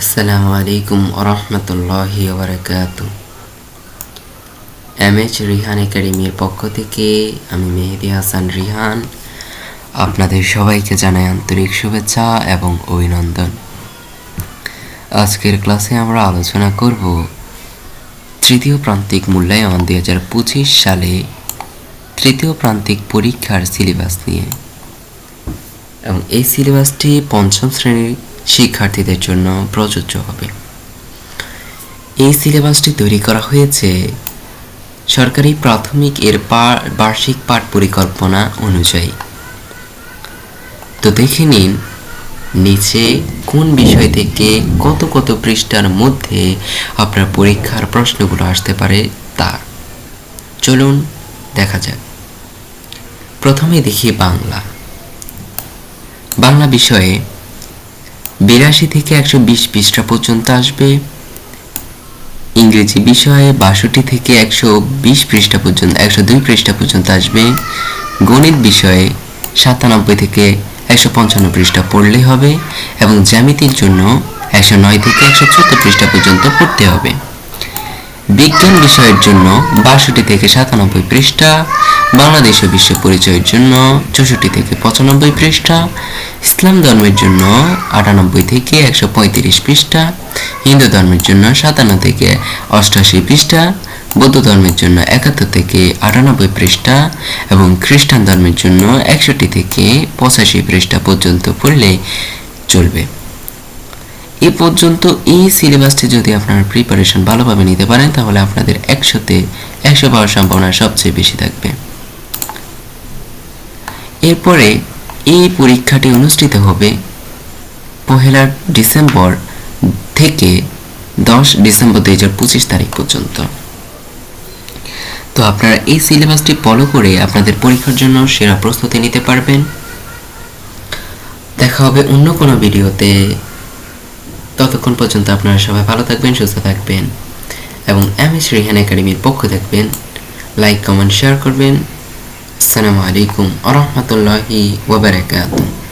আসসালামু আলাইকুম আরহামতুল্লাহি ওবরাকাত এম এইচ রিহান একাডেমির পক্ষ থেকে আমি মেহেদি হাসান রিহান। আপনাদের সবাইকে জানাই আন্তরিক শুভেচ্ছা এবং অভিনন্দন। আজকের ক্লাসে আমরা আলোচনা করব তৃতীয় প্রান্তিক মূল্যায়ন দুই হাজার পঁচিশ সালে তৃতীয় প্রান্তিক পরীক্ষার সিলেবাস নিয়ে। এবং এই সিলেবাসটি পঞ্চম শ্রেণির শিক্ষার্থীদের জন্য প্রযোজ্য হবে। এই সিলেবাসটি তৈরি করা হয়েছে সরকারি প্রাথমিক এর বার্ষিক পাঠ পরিকল্পনা অনুযায়ী। তো দেখে নিন, নিচে কোন বিষয় থেকে কত কত পৃষ্ঠার মধ্যে আপনার পরীক্ষার প্রশ্নগুলো আসতে পারে তা। চলুন দেখা যাক। প্রথমে দেখি বাংলা। বাংলা বিষয়ে বিরাশি থেকে একশো বিশ পৃষ্ঠা পর্যন্ত আসবে। ইংরেজি বিষয়ে বাষট্টি থেকে একশো বিশ পৃষ্ঠা পর্যন্ত, একশো দুই পৃষ্ঠা পর্যন্ত আসবে। গণিত বিষয়ে সাতানব্বই থেকে একশো পঞ্চান্ন পৃষ্ঠা পড়লে হবে এবং জ্যামিতির জন্য একশো নয় থেকে একশো চোদ্দ পৃষ্ঠা পর্যন্ত পড়তে হবে। বিজ্ঞান বিষয়ের জন্য বাষট্টি থেকে সাতানব্বই পৃষ্ঠা, বাংলাদেশ ও বিশ্ব পরিচয়ের জন্য চৌষট্টি থেকে পঁচানব্বই পৃষ্ঠা, ইসলাম ধর্মের জন্য আটানব্বই থেকে একশো পঁয়ত্রিশ পৃষ্ঠা, হিন্দু ধর্মের জন্য সাতান্ন থেকে অষ্টআশি পৃষ্ঠা, বৌদ্ধ ধর্মের জন্য একাত্তর থেকে আটানব্বই পৃষ্ঠা এবং খ্রিস্টান ধর্মের জন্য একষট্টি থেকে পঁচাশি পৃষ্ঠা পর্যন্ত পড়লে চলবে। এ পর্যন্ত এই সিলেবাসটি যদি আপনারা প্রিপারেশন ভালোভাবে নিতে পারেন, তাহলে আপনাদের একশোতে একশো পাওয়ার সম্ভাবনা সবচেয়ে বেশি থাকবে। এরপরে এই পরীক্ষাটি অনুষ্ঠিত হবে পহেলা ডিসেম্বর থেকে দশ ডিসেম্বর দুই হাজার পঁচিশ তারিখ পর্যন্ত। তো আপনারা এই সিলেবাসটি ফলো করে আপনাদের পরীক্ষার জন্য সেরা প্রস্তুতি নিতে পারবেন। দেখা হবে অন্য কোনো ভিডিওতে ততক্ষণ পর্যন্ত আপনারা সবাই ভালো থাকবেন, সুস্থ থাকবেন এবং এম এস রিহান একাডেমির পক্ষ থাকবেন। লাইক কমেন্ট শেয়ার করবেন। আসসালামু আলাইকুম আ রহমতুল্লাহি ওবরাকাতুহ